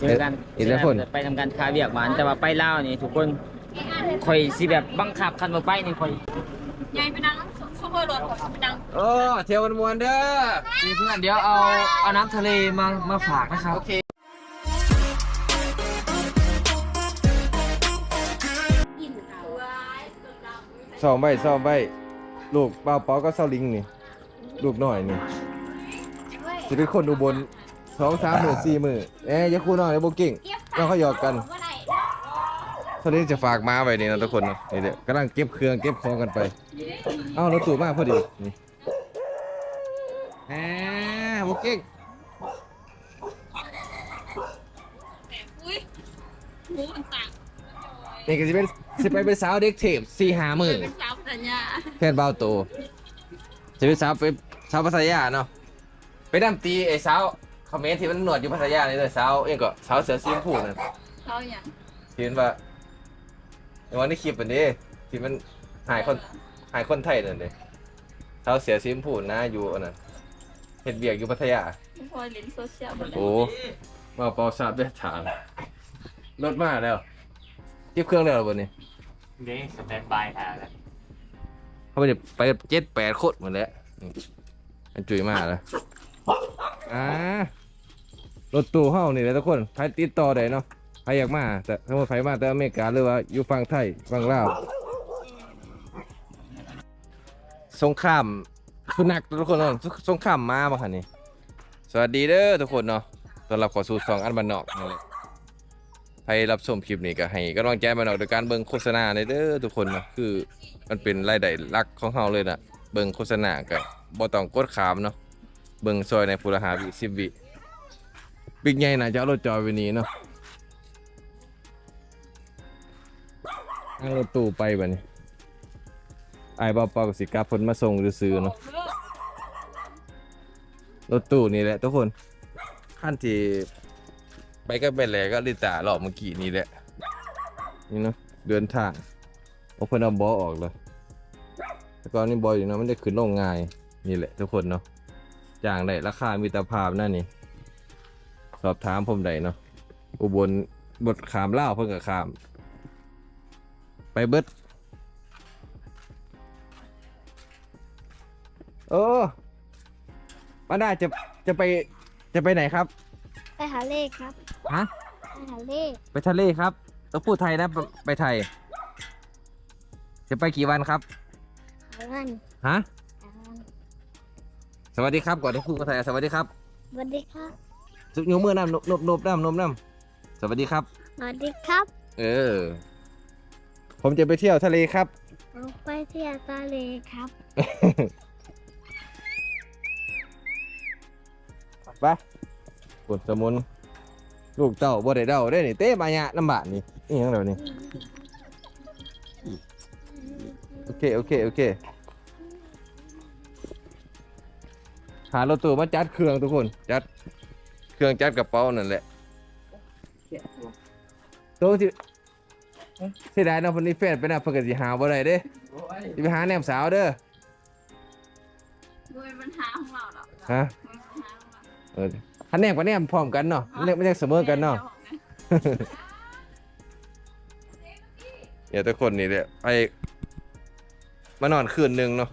เจอกันอีกแล้วคน ไปทำการค้าเวียกหวานแต่ว่าไปลาวนี่ทุกคนคอยสิแบบบังคับคันบ่ไปนี่คอยยายไปนั่งโซเฟอร์รถขอไปนั่งโอ้เที่ยวมวนๆเด้อมีเพื่อนเดี๋ยวเอาเอาน้ำทะเลมามาฝากนะครับ โอเคซ้อมไว้ซ้อมไว้ลูกเป้าเป้าก็เซาลิงนี่ ลูกน้อยนี่จะเป็นคนอุบล สองสามหมื่นสี่หมื่นเอ๊ยอย่าคู่น้อยอย่าโบเก่งเราเขาหยอกกัน เท่านี้จะฝากมาไว้นี่นะทุกคนเนาะนี่เดี๋ยวกำลังเก็บเครื่องเก็บของกันไป เอ้ารถตู้มาพอดีนี่แหมโบเก่งอุ้ยหมูต่างนี่ก็จะเป็นสิไปเป็นสาวเด็กเทพสี่หาหมื่นเป็นสาวสัญญาแค่เบาโตจะเป็นสาวเป็นสาวพัทยาเนาะไปดำตีไอ้สาว คอมเมนต์ที่มันหนวดอยู่พัทยานี่เลยสาวเองก็สาวเสือซีมพูนั่นเขาอย่างที่มันว่าในวันที่คลิปอันนี้ที่มันหายคนหายคนไทยนั่นเลยสาวเสือซีมพูนะอยู่อันนั้นเห็ดเบียกอยู่พัทยาพอเล่นโซเชียลหมดเลยโอ้มาเปอทราบได้ถามรถมาแล้วเก็บเครื่องแล้วเหรอบนนี้เด้สแตนบายถ่ายแล้วเขาไปเดี๋ยวไปเจ็ดแปดโคตรหมดแล้วนี่อันจุยมากแล้ว อ่ารถตู้เฮานี่แหละทุกคนใครติดต่อได้เนาะใครอยากมา แต่ถ้าว่าใครมาแต่อเมริกาหรือว่าอยู่ฝั่งไทยฝั่งลาวสงครามคือหนักทุกคนเนาะสสงครามมาบ่คะนี่สวัสดีเด้อทุกคนเนาะต้อนรับเข้าสู่สองอันบันนอกนี่แหละใครรับชมคลิปนี้ก็ให้กำลังใจบันนอกโดยการเบิ่งโฆษณาในเด้อทุกคนเนาะคือมันเป็นรายได้หลักของเฮาเลยน่ะเบิ่งโฆษณาก็บ่ต้องกดขามเนาะ เบิ่งซอยในผู้ละหาวิ10วิบิ๊กใหญ่น่าจะเอารถจอดไว้นี้เนาะนั่งรถตู้ไปบัดนี้อายบ่าวเปาก็สิกลับเพิ่นมาส่งซื่อเนาะรถตู้นี่แหละทุกคนขั้นที่ไปก็เป็นแหละก็ลิตารอบเมื่อกี้นี่แหละ นี่เนาะเดินทางโอเพนเอาบอออกเลยแต่ก่อนนี่บออยู่เนาะมันได้ขึ้นลงง่ายนี่แหละทุกคนเนาะ จ้างได้ราคามิตรภาพนั่นนี่ สอบถามผมได้เนาะอุบลบทขามเล่าวเพิ่นกับขาม ไปเบิดโอ้ป้าดาจะจะไปจะไปไหนครับ ไปหาเลขครับ ฮะ ไปหาเลข ไปทะเลครับ ต้องพูดไทยนะไปไปไทย จะไปกี่วันครับ หาเงินฮะหาเงิน สสวัสดีครับก่อนที่พูดภาษาไทยสวัสดีครับสวัสดีครับยกมือน้ำนบนบนบน้ำนบน้ำสวัสดีครับ สวัสดีครับ เออ ผมจะไปเที่ยวทะเลครับเอาไปเที่ยวทะเลครับไปกดสมุน ลูกเต่าบ่ได้เดาได้นี่เต้มาหยะน้ำบาดนี่นี่ยังเดี๋ยวนี่โอเค โอเค โอเคารถตู้มาจัดเครื่องทุกคน จัดเครื่องจัดกระเป๋านั่นแหละโตัวที่เสียดายเนาะคนนี้แฟนไปนะเพิ่นก็สิหาบ่ได้เด้สิไปหาแนมสาวเด้อดูเป็นปัญหาของเราหรอกฮะเป็นปัญหาของเราเออถ้าแนมกับแนมพร้อมกันเนาะแนมไม่ใช่เสมอกันเนาะเนี่ยทุกคนนี่แหละไปมานอนคืนหนึงเนาะ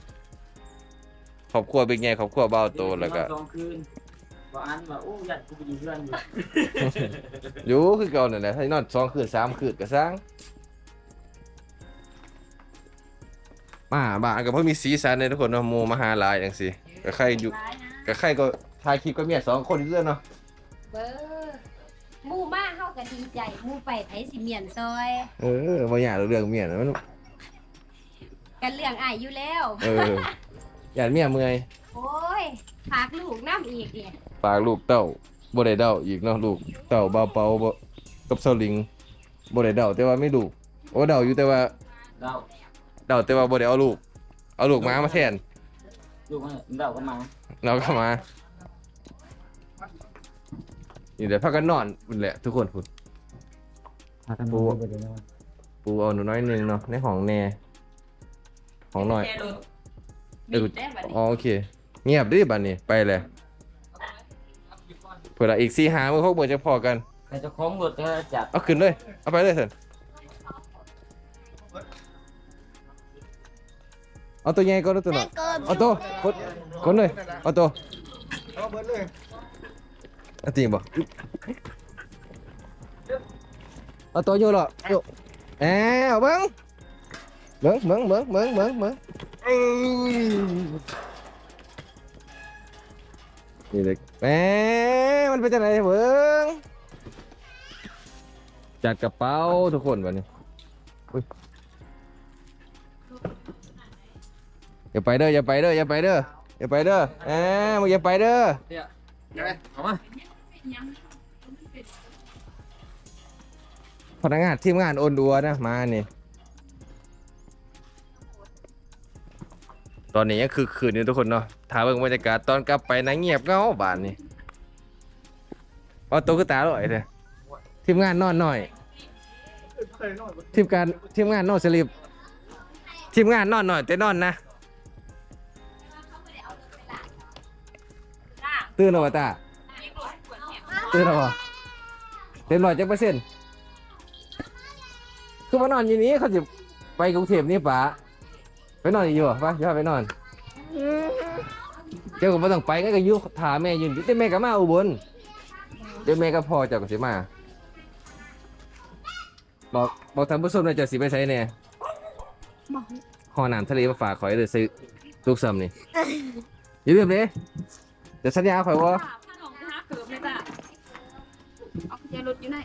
ครอบครัวเป็นไงครอบครัวเบาโตแล้วก็สองคืนบ่อันว่าโอ้ยัดกูไปอยู่เพื่อนอยู่อยู่คือเก่านั่นแหละให้นอนสองคืนสามคืนก็สร้างมาบ้านก็เพิ่งมีสีสันในทุกคนเนาะหมู่มหาหลายจังซี่ก็ใครอยู่ก็ใครก็ถ่ายคลิปกับเมียสองคนอยู่เรื่อยเนาะเบอร์หมู่มาเฮาก็ดีใจหมู่ไปไผสิเมียนซอยเออบ่อยากเรื่องเมียนะมันกันเรื่องอ้ายอยู่แล้ว เออ อยากเมียเมื่อยโอ้ยฝากลูกน้ำอีกเนี่ยฝากลูกเต้าบ่ได้เดาอีกเนาะลูกเต้าเบาเปาบ่กับเซาลิงบ่ได้เดาแต่ว่าไม่ลูกโอ้เดาอยู่แต่ว่าเดาเดาแต่ว่าบ่ได้เอาลูก เอาลูกมามาแทนลูกมันเดาก็มาเราก็มานี่เดี๋ยวพักกันนอนพุ่นแหละทุกคนพุ่น พากันปูปูเอาหนูน้อยหนึงเนาะในห้องแน่ห้องน้อย แค่รถ เออบิดได้บัดนี้อ๋อโอเค เงียบดิบัดนี้ไปเลยเผื่อละอีก4-5มื้อ6มื้อจะพอกันแต่เจ้าของรถก็จับเอาขึ้นเลยเอาไปเลยเถอะเอาตัวใหญ่ก็ได้ตัวหน่อยเกินเอาตัวกดกดเลยเอาตัวเอาเบิดเลยเอาจริงบ่เอาตัวอยู่หรออยู่แอวเบิ้งเบิ้งเบิ้งเบิ้งเบิ้งเบิ้งเบิ้งเอ้ย นี่เลยแหมมันเป็นจังไงเบิ้งจัดกระเป๋าทุกคนวันนี้อุ๊ยอย่าไปเด้ออย่าไปเด้ออย่าไปเด้ออย่าไปเด้อแหมมึงอย่าไปเด้อเอามาพนักงานทีมงานโอนดัวนะมานี่ ตอนนี้ยังคือคืนอยู่ทุกคนเนาะถ้าเบิ่งบรรยากาศตอนกลับไปนะเงียบเงาบ้านนี่เอาตัวคือตาลอยเลยทีมงานนอนหน่อย ทีมการทีมงานนอนสลิปทีมงานนอนหน่อยแต่นอนนะตื่นแล้วะตาตื่นแล้ววะเต็มร้อยจักเปอร์เซ็นต์คือมานอนอยู่นี้เขาจะไปกรุงเทพนี่ป๋า ไปนอนอยู่ป่ะย่าไปนอน เจ้าก็บ่ต้องไปก็ก็อยู่ถาแม่ยืนอยู่แต่แม่ก็มาอุบลเดี๋ยวแม่ก็พอเจ้าก็สิมา บอกบอกท่านผู้ชมหน่อยจะสิไปใช้เนี่ยห่อน้ำทะเลมาฝากข่อยเลยซื้อลูกซ้ำนี่อย่าลืมเด้เดี๋ยวสัญญาข่อยว่าถ้าน้องไปหาเกิบเลยจ้ะเอากุญแจรถอยู่ไหน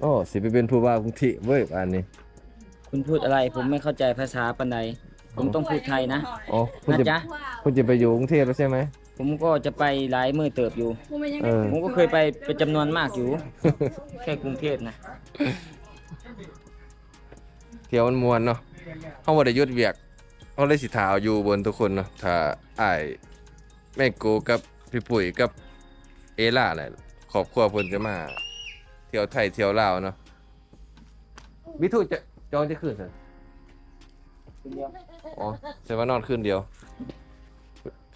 โอ้สิไปเป็นผู้ว่ากรุงเทพเว้ยอันนี้ คุณพูดอะไรผมไม่เข้าใจภาษาปันใดผมต้องพูดไทยนะอ๋อคุณนะจะจ๊ะ คุณจะไปอยู่กรุงเทพแล้วใช่ไหม ผมก็จะไปหลายมือเติบอยู่กูไม่ยังเอได้อผมก็เคยไปเป็นจำนวนมากอยู่ แค่กรุงเทพนะเที่ยวมันมวนเนาะเขาบ่ได้หยุดเวียกเขาเลยสิถาเอาอยู่บนทุกคนเนาะถ้าอ้ายแม่กูกับพี่ปุ๋ยกับเอล่าแหละครอบครัวเพิ่นจะมา เที่ยวไทยเที่ยวลาวเนาะวิทูจะ จองจะคืนสิอ๋อจะมานอนคืนเดียว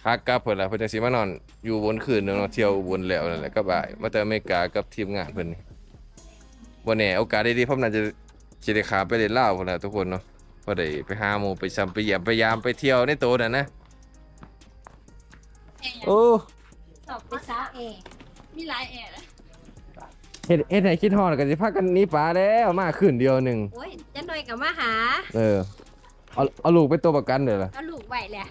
ขากลับเพิ่นล่ะเพิ่นจะสิมานอนอยู่บนคืนหนึงเนาะเที่ยวบนแล้วนั่นแหละก็บ่าย มาแต่อเมริกากับทีมงานเพิ่นนี่บ่แน่โอกาสดีๆผมน่าจะสิได้ขามไปเล่นลาวพุ่นล่ะทุกคนเนาะบ่ได้ไปหาหมู่ไปซ้ำไปเยี่ยมไปยามไปเที่ยวในโตนั่นนะโอ้ สอบไปสาวเองมีหลายแอร์เลย เฮ็ดเฮ็ดให้คิดฮอดก็สิพากันหนีป่าแล้วมาคืนเดียวหนึงโอ้ยจะหน่อยกับมาหา เออเอาเอาลูกเป็นตัวประกันเด้อล่ะเอาลูกไว้แหละ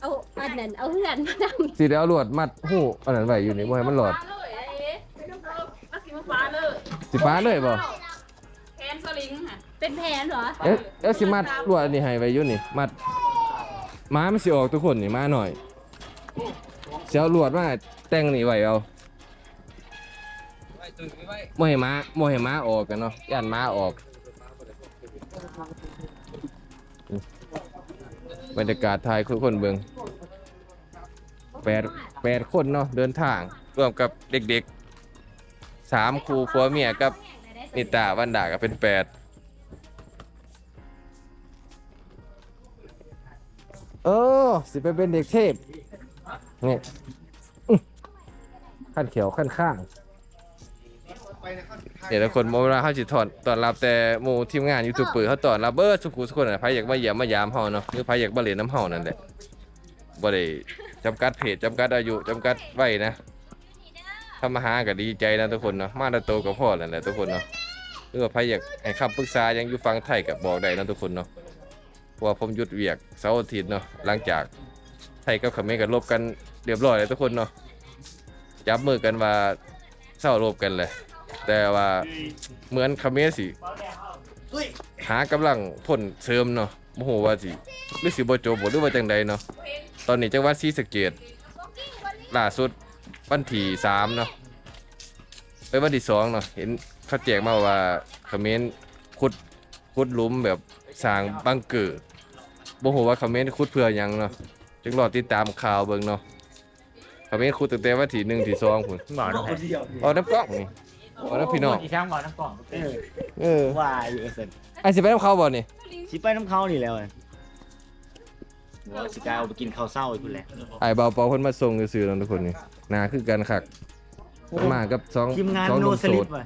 เอาอันนั้นเอาเพื่อนมานำสิได้เอาลวดมัดหูอันนั้นไว้อยู่นี่บ่ให้มันหลอดฟ้าเลยไอ้เอ๊ะไม่ต้องเพิ่มมาสิมาฟ้าเลยสิป้าเลยบ่แคนสลิงค่ะเป็นแผนเหรอ เอ๊ะเอ๊ะสิมัดลวดอันนี้ให้ไว้อยู่นี่ มัดม้ามันสิออกทุกคนนี่มาหน่อยสิเอาลวดมาแต่งนี่ไว้เอา บ่ให้ม้าบ่ให้ม้าออกกันเนาะย่านม้าออก บรรยากาศไทยคือคนเบิ่งแปดแปดคนเนาะเดินทางรวมกับเด็กๆสามครูผัวเมียกับนิตาวันดาก็เป็นแปดเออ สิไปเป็นเด็กเทพนี่ขั้นเขียวขั้นข้าง เดี๋ยวทุกคนเวลาเขาจิถอนตอนรับแต่หมู่ทีมงานยูทูบเบอร์เขาตอนรับเบิร์ทุกคนทุกคนน่ะใครอยากมาเยี่ยมมายามเฮาเนาะหรือใครอยากมาเล่นน้ำเฮานั่นแหละบ่ได้จำกัดเพจจำกัดอายุจำกัดไว้นะถ้ามาหาก็ดีใจนะทุกคนเนาะมาแตโตวกับพ่อนั่นแหละทุกคนเนาะหรือว่าใครอยากให้คำปรึกษายังอยู่ฟังไทยกับบอกได้นะทุกคนเนาะเพราะว่าผมหยุดเวียกเสาร์อาทิตย์เนาะหลังจากไทยกับเขมรกันลบกันเรียบร้อยแล้วทุกคนเนาะจับมือกันว่าเศร้ารบกันเลย แต่ว่าเหมือนเขมรสิหากำลังผลเสริมเนาะโมโหว่าสิหรือสิบ่จบบ่หรือว่าจังใดเนาะตอนนี้จังหวัดศรีสะเกษล่าสุดวันที่สามเนาะไปวันที่สองเนาะเห็นเขาแจกมาว่าเขมรขุดขุดหลุมแบบสร้างบังเกอร์บ่ฮู้ว่าเขมรขุดเพื่อหยังเนาะจึงรอติดตามข่าวเบิ่งเนาะเขมรขุดตั้งแต่วันที่หนึ่งที่สองพุ่นบอกน้ำแข็งเอาน้ำกล้องนี่ เอาน้ำพี่น้องอีช่างบอกน้ำกล่องเออเออว่าอยู่เอเซนไอ้สิไปน้ำเขาบ่นี่สิไปน้ำเขานี่แล้วไงว่าสิกายเอาไปกินข้าวเศร้าอีกคุณแหละไอ้เบาเปาเพิ่นมาส่งซื่อๆเนาะทุกคนนี่หนาคือกันคักมากับสองทีมงานสองหโนนุ่มสโสลิดปว่ะ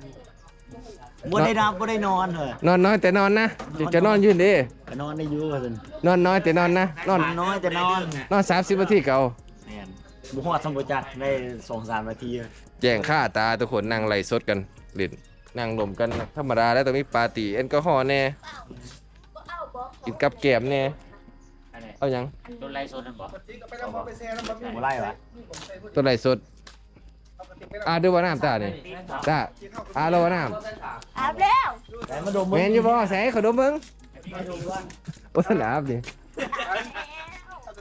บ่ได้นับบ่ได้นอนเลยนอนน้อยแต่นอนนะจะจะนอนอยืนดิก็นอนได้อยู่ว่าซั่นนอนน้อยแต่นอนนะนอนน้อยแต่นอนนอนสามสิบนาทีเก่าแม่นบ่ฮอดสมบูจักได้2-3นาที แจ้งค่าตาทุกคนนั่งไล่สดกันเล่นนั่งลมกันธรรมดาแล้วต้องมีปาร์ตี้แอลกอฮอล์แน่กินกับแกล้มแน่เอาหยังโดนไล่สดนั่นบ่ปกติก็ไปแล้วพอไปแซ่แล้วมันมีบ่ไล่วะตัวไล่สดอ่าดูว่าน้ำตาเนี่ยตาอ่าเราว่าน้อาบแล้วแต่มาดมำมึแมงนอยู่บ่ใส่ขนมมึงโอ้สนามดิ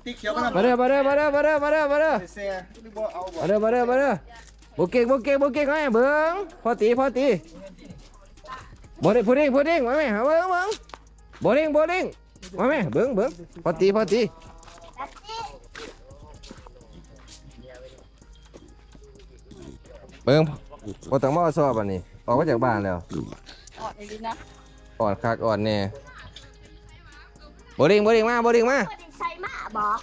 ติ๊กเขียวมามาเด้อมาเด้อมาเด้อมาเด้อมาเด้อมาเด้อไปแซ่หรือบ่เอาบ่มาเด้อมาเด้อมาเด้อ โบเก่งโบเก่งโบเก่งไงเบิ้งพอตีพอตีโบเด้งพูดเด้งพูดเด้งมาไหมหาเบิ้งเบิ้งโบเด้งโบเด้งมาไหมเบิ้งเบิ้งพอตีพอตีเบิ้งพอตั้งหม้อซอบอันนี้ออกมาจากบ้านแล้วออดดีนะอ่อนคักอ่อนแน่โบเด้งโบเด้งมาโบเด้งมาบ่ได้ใช้มาบอก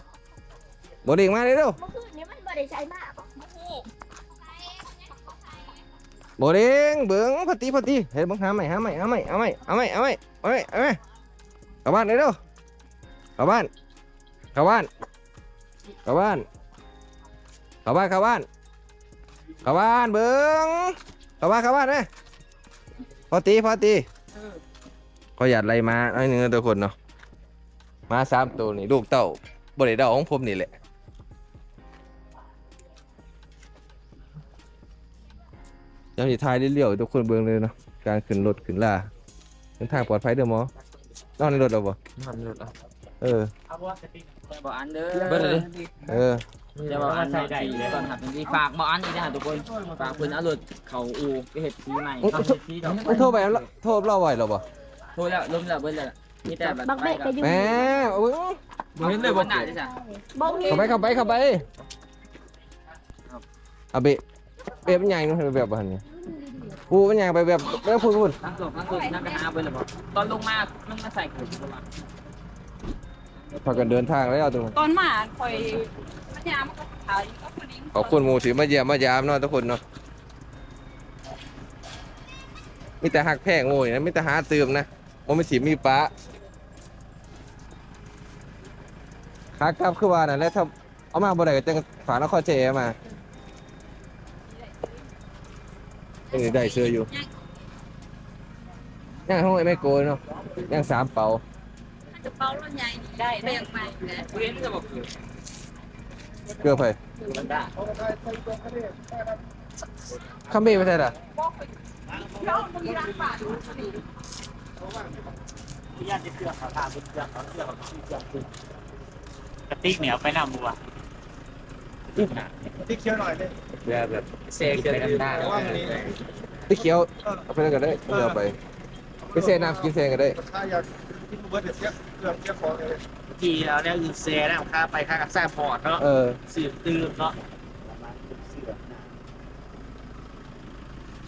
โบเด้งมาเร็วเมื่อคืนนี้มันบ่ได้ใช้มา โบเด้งเบิ้งพอตีพอตีเฮ้ยเบิ้งหาใหม่หาใหม่หาใหม่เอาใหม่เอาใหม่เอาใหม่เอาใหม่เอาใหม่เข้าบ้านเร็วๆเข้าบ้านเข้าบ้านเข้าบ้านเข้าบ้านเข้าบ้านเข้าบ้านเบิ้งเข้าบ้านเข้าบ้านเลยพอตีพอตีก็หยาดไรมาไอ้หนึ่งตัวคนเนาะมาสามตัวนี่ลูกเต่าบริเดาของผมนี่แหละ ยังสิทายได้เลี้ยวให้ทุกคนเบิ่งเลยเนาะการขึ้นรถขึ้นลาเดินทางปลอดภัยเด้อหมอนอนในรถเอาบ่ทำรถอะเออบ่อันเด้อเบิ่งเลยดิเออ จะบ่อันที่ตอนหับเป็นที่ฝากบ่อันอีกนะทุกคนฝากเพิ่นเอารถเข้าอู่ไปเฮ็ดสีใหม่เขาเฮ็ดสีดอกไม่โทรไปแล้วโทรเราไหวแล้วบ่โทรแล้วล้มแล้วเบิ่แล้วมีแต่แบบบักเบกก็อยู่แหมเอาเบิ่งบ่เห็นเลยบ่ได้จ้ะบ่เห็นเข้าไปเข้าไปเข้าไปเอาเบะ เบะมันใหญ่เนาะแบบบ่หั่นนี่กูมันใหญ่ไปแบบเบิ่งพูดพูดตั้งศพตั้งศพนั่งไปหาเบิ่แล้วบ่ตอนลงมามันมาใส่กูบ่ว่าพากันเดินทางแล้วทุกคนตอนมาคอยพยายามมันก็ขายก็พอดีขอบคุณหมู่ที่มาเยี่ยมมายามเนาะทุกคนเนาะมีแต่หักแพงโง่นะมีแต่หาตืมนะบ่มีสิมีป้าขากลับคือว่านั่นแหละถ้าเอามาบ่ได้ก็จังฝากนครเจมา เออได้เสื้ออยู่ย่างห้องไอ้ไม่โกยเนาะย่างสามเป่าจะเป้ารถใหญ่นี่ได้ได้ยังไงนะเรียนจะบอกคือเกลือไผมันได้คัมเบ้ไปใช่ล่ะเรามีร้านป่าดูสิญาติเครื่องเขาถามเครื่องเขาเครื่องเขาเครื่องคือกระติกเหนียวไปนำบัวติ๊กเขียวหน่อยดิ แบบแบบเซกเกิดกันได้แต่ว่ามันนี้พี่เขียวเอาไปนั่นก็ได้เดี๋ยวเอาไปไปเซน้ำกินเซนก็ได้ถ้าอยากกินเบิร์ดเดี๋ยวเสียเกือบเสียของเลยทีแล้วเนี่ยคือเซนะค่าไปค่ากับแซ่พอร์ตเนาะเออสืบตื่นเนาะ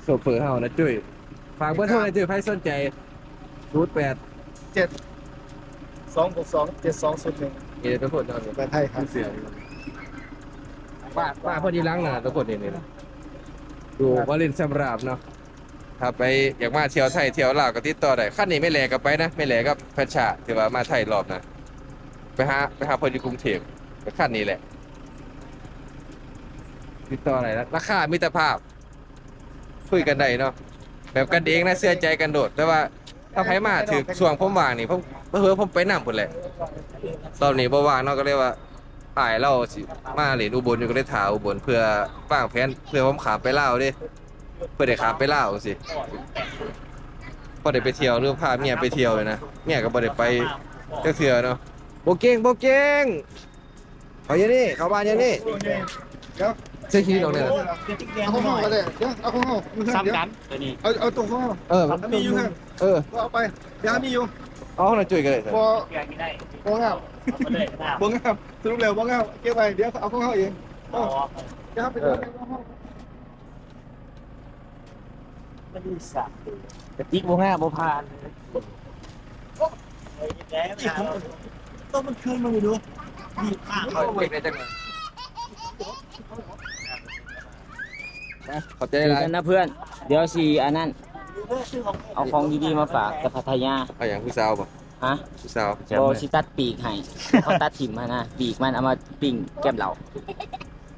โซเฟอร์เฮานะจุ้ยฝากเบอร์โทรหน่อยจุ้ยใครสนใจ08เจ็ดสองหกสองเจ็ดสองศูนย์หนึ่งนี่ทุกคนเนาะไปไทยครับเสีย ป้าป้าพอดีล้างหน้าทุกคนนี่นี่นะดูวาลินสำราบเนาะถ้าไปอยากมาเที่ยวไทยเที่ยวลาวก็ติดต่อได้ขั้นนี้ไม่แหลกก็ไปนะไม่แหลกก็แฟชชาที่ว่ามาไทยรอบนะไปหาไปหาพ่อยู่กรุงเทพก็ขั้นนี้แหละ ติดต่ออะไรนะราคามิตรภาพคุยกันได้เนาะแบบกันเองนะเสื้อใจกันโดด แต่ว่าถ้าไผมาถือช่วงผมว่างนี่ผมเพื่อผมไปนำพุ่นแหละรอบนี้บ่ว่างเนาะก็เลยว่า ถ่ายเราสิมาเล่นอุบลอยู่ก็เลยถาอุบลเพื่อวางแผนเพื่อผมขามไปลาวเด้เพื่อได้ขามไปลาวจังซี่บ่ได้ไปเที่ยวหรือพาเมียไปเที่ยวเลยนะเมียก็บ่ได้ไปจักเทื่อเนาะบ่เก่งบ่เก่งเอาอย่างนี้เข้าบ้านอย่างนี้เดี๋ยวเสื้อขี้ดอกเนี่ยเอาข้างนอกก็ได้เดี๋ยวเอาข้างนอกมือข้างเดี๋ยวซ้ำกันตัวนี้เอาเอาตรงข้างนอกเออมีอยู่ข้างเออก็เอาไปเดี๋ยวมีอยู่ เอาข้างในจุ้ยกันเลยบ่เกี่ยงได้บ่งามเอาไปเลยนะบ่งามสรุปแล้วบ่งามเก็บไปเดี๋ยวเอาข้างนอกเองอ๋อเดี๋ยวไปดูข้างนอกมันดีสักกระติกบัวง่าบัวพานแล้วต้องมันคืนมาดูดีมากเอาเก็บได้จังเลยได้ขอบใจเจอหลายกันนะเพื่อน เดี๋ยวสิอันนั้น เอาของดีๆมาฝากกับพัทยาเอาอย่างผู้สาวป่ะฮะผู้สาวโบชิตัดปีกให้เขาตัดถิ่มมานะปีกมันเอามาปิ้งแก้มเรา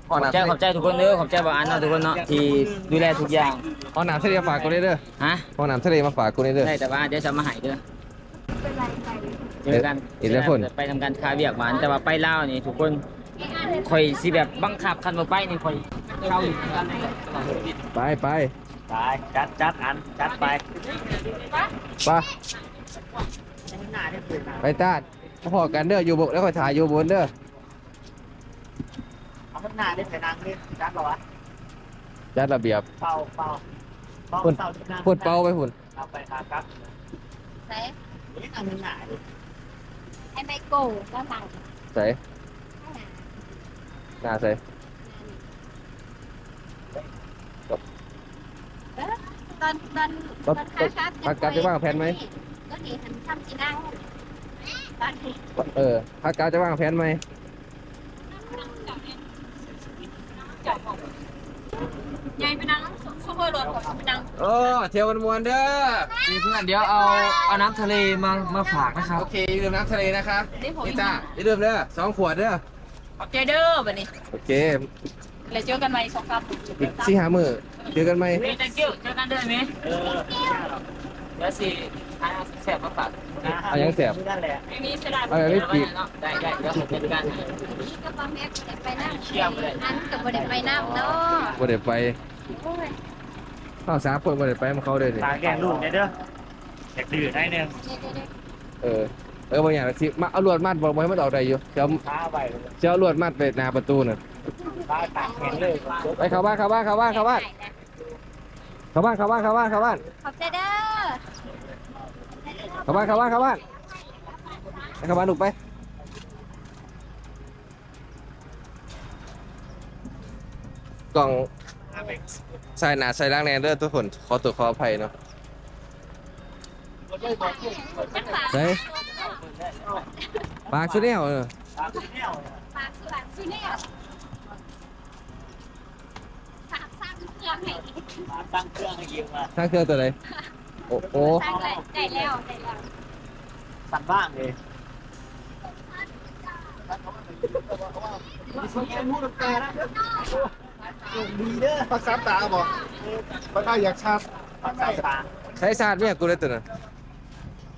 ขอขอบน้ำใจขอบใจทุกคนเด้อขอบใจบ่าวอันเนาะทุกคนเนาะที่ดูแลทุกอย่างขอน้ำทะเลมาฝากกูนี่เด้อฮะขอน้ำทะเลมาฝากกูนี่เด้อได้แต่ว่าเดี๋ยวจะมาใหายเด้อเป็นไรไปเจอกันเห็นแล้วคนไปทำการค้าเวียกหวานแต่ว่าไปลาวนี่ทุกคนคอยสิแบบบังคับคันบ่ไปนี่คอย เข้าอยู่กันในตลอดชีวิตไปไปไปจัดจัดอันจัดไปไปไปตาดพอกันเด้ออยู่บกแล้วก็ถ่ายอยู่บนเด้อเอามันหน้าได้ใส่นางเลยจัดหรอวะจัดระเบียบเป่าเป่าเป่าพุ่นเป่าไปพุ่นเอาไปครับครับใส่นี่ทางหน้าดิไอ้ไมโก้ก็หลังใส่หน้าใส่ ตอนตอนตอนค้าครับพักการจะว่างแผนไหม ก็ดีหันทำสีนั่งตอนนี้เออพักการจะว่างแผนไหมยายไปนั่งซุปเปอร์รถก่อนไปนั่งโอ้เที่ยวมันมวนเด้อมีเพื่อนเดี๋ยวเอาเอาน้ำทะเลมามาฝากนะครับโอเคอย่าลืมน้ำทะเลนะคะได้ผมนี่จ้าอย่าลืมเด้อสองขวดเด้อขอบใจเด้อบัดนี้โอเคเลยเจอกันใหม่สองครับอีกสี่ห้ามือ เจอกันไหมมี thank you เจอกันเด้อมีเออเดี๋ยวสิหาแซ่บมาฝากเอายังแสบ นั่นแหละไม่มีสลัดเอาอย่างนี้ปีกเนาะได้ได้เดี๋ยวผมจัดการให้นี่ก็ป้าแม่ก็ได้ไปนั่งเชี่ยวไปเลยอันก็บ่ได้ไปนั่งเนาะบ่ได้ไปโอ้ยข้าวสามคนบ่ได้ไปมันเขาเลยดิตาแกงลูกเนี่ยเด้ออยากดื่มได้เนี่ยเออ เออบางอย่างสิมาเอาลวดมัดบอกบ่ให้มันออกได้อยู่เดี๋ยวฟ้าไปเจ้าลวดมัดไปหน้าประตูน่ะฟ้าตากแข็งเลย ไปเข้าบ้านเข้าบ้านเข้าบ้านเข้าบ้าน เข้าบ้านเข้าบ้านเข้าบ้านเข้าบ้านขอบใจเด้อเข้าบ้านเข้าบ้านเข้าบ้านไปเข้าบ้านลูกไปกล่องใส่หนาใส่ล้างแนนเด้อทุกคนขอตัวขออภัยเนาะใส่ปากสุดแนวเออตากแนวฝากฝากซื้อแน่ฝากสร้างเครื่องให้ มาตั้งเครื่องให้ยิงมาสร้างเครื่องตัวไหนโอ้โหสร้างเลยได้แล้วได้แล้วสั่นบ้างเลยดีเด้อพักสามตาบอกพักได้อยากชาร์จปักสายตาใช้ศาสตร์เนี่ยกูเลยตัวนั้น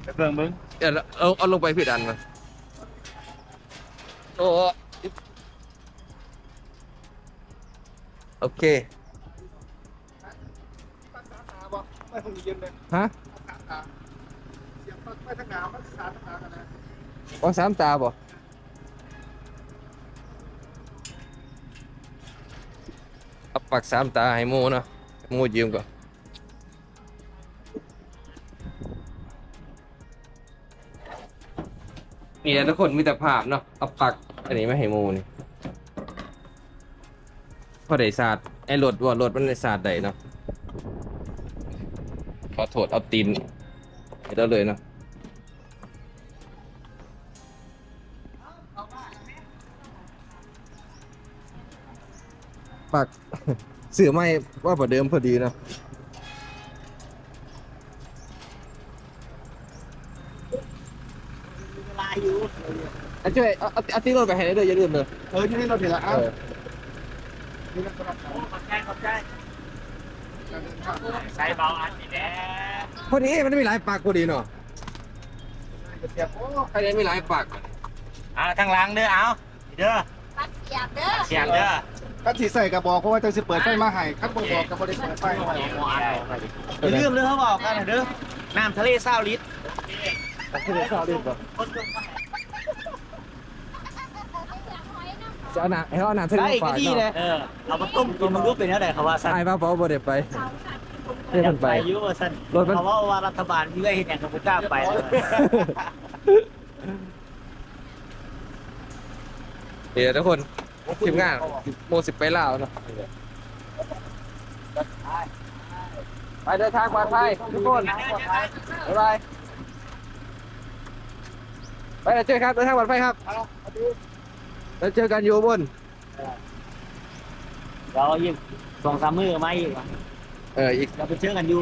ไปเบิ่งมึงเดี๋ยวเอาเอาลงไปผิดอันมาโอ้โอเค ไม่คงเย็นเลยฮะสามตาเสียบไม่ทั้งหนาวมันสามตากันนะว่าสามตาบ่เอาปักสามตาให้หมูเนาะหมูยืมก่อนนี่แหละทุกคนมีแต่ภาพเนาะเอาปักอันนี้มาให้หมูนี่พอได้ศาสตร์ไอ้รถว่ารถมันได้ศาสตร์ใดเนาะข อโทษเอาตีนให้เราเลยเนาะปักเสือไม่ว่าประเดิมพอดีเนอะเวลาอยู่อันช่วยเอาเอาเอาตีรถไปให้ได้เลยอย่าลืมเลย เออที่นี่เราเห็นละเออ้าวอนี่นะสำหรับ โอ้ขอบใจขอบใจ ใส่เบาอันนี้แน่พอดีมันมีหลายปากพอดีเนาะเสียบโอ้ใครได้มีหลายปากเอาทางหล้างเด้อเอาเด้อปักเสียบเด้อเสียงเด้อคันสีใส่กระบอกเพราะว่าจะสิเปิดไฟมาให้คันบ่บอกกับบริเปิดไฟให้อย่าลืมเรื่องเขาบอกกันนะเด้อน้ำทะเลเศร้าลิตรที่ได้ทราบดีป่ะจะ เอาหนาให้เอาหนาทะเลได้มาก็ฝากดีเนาะเลย เออ เอามาต้มกินมันรู้เป็นอะไรเขาว่าสั้นไอ้ป้าเปาบ่ได้ไปให้อมัยากนไปไปอยุ่ว่าสั้นรถมันเขาว่าว่ารัฐบาลมีอะไรเห็นอย่างกับกล้าไปเลยเดี๋ยวทุกคนทีมงานโมสิบไปลาวเนาะไปเดินทางปลอดภัยทุกคนบ๊ายบายไปเดี๋ยวเจอครับเดินทางปลอดภัยครับ แล้วเจอกันอยู่บนเรายิ่งสองสามมือมาอีกว่ะเอออีกเราไปเจอกันอยู่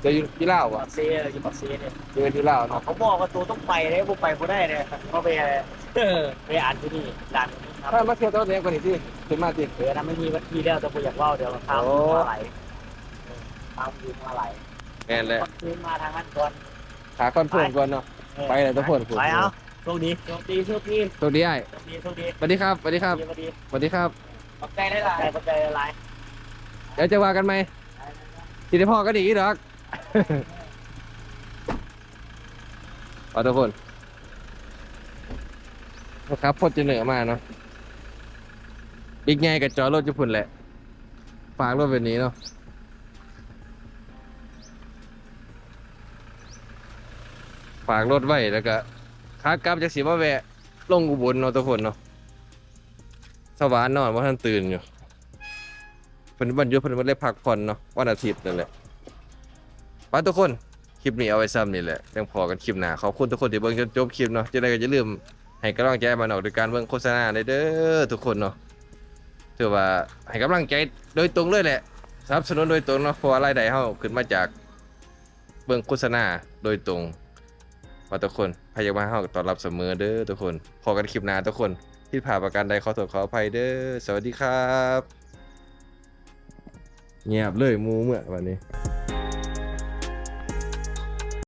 เดี๋ยวอยู่ที่ลาวปัอะกเซ่อยู่ปักเซ่เนี่ยเจอกันที่ลาวเนาะเขาบอกว่าตัวต้องไปเลยผมไปบ่ได้เลยเขาไปเออไปอ่านที่นี่ด่านนี้ครับถ้ามาเที่ยวตัวเนี้ยกว่านี้สิขึ้นมาสิเออนะไม่มีวันที่แล้วแต่ผมอยากเล่าเดี๋ยวเราข้ามมาไหลข้ามคืนมาไหลแม่นแหละคืนมาทางนั้นก่อน หาคอนเฟิร์มก่อนเนาะ ไปเลยทุกคน ไปเอาโช คดีโชคดีโชคดีสวัสดีไอ้โชคดีโชคดีสวัสดีครับสวัสดีครับสวัสดีสวัสดีครับ ขอบใจได้หลายขอบใจหลายเดี๋ยวจะว่ากันไหมทีได้พอกันอีกดอกเอาทุกคนนะครับพดจะเหนือมาเนาะบิ๊กไงกับจอรถญี่ปุ่นแหละฝากรถแบบนี้เนาะฝากรถไว้แล้วก็ ขากลับจากสีมาแวะ ลงอุบลเนาะทุกคนเนาะสวรรค์นอนว่าท่านตื่นอยู่เพิ่นวันหยุดเพิ่นบ่ได้พักผ่อนเนาะวันอาทิตย์นั่นแหละไปทุกคนคลิปนี้เอาไว้ซ้ำนี่แหละยังพอกันคลิปหน้าขอบคุณทุกคนที่เบิ่งจนจบคลิปเนาะจะได้ก็อย่าลืมให้กำลังใจมันออกโดยการเบิ่งโฆษณาเด้อทุกคนเนาะถือว่าให้กำลังใจโดยตรงเลยแหละสนับสนุนโดยตรงเนาะเพราะว่ารายได้เฮาขึ้นมาจากเบิ่งโฆษณาโดยตรง ว่าทุกคนพยายามเฮาต้อนรับเสมอเด้อทุกคนพอกันคลิปหน้าทุกคนที่ผ่าประการใดขอโทษขออภัยเด้อสวัสดีครับ เงียบเลยหมูเมื่อวันนี้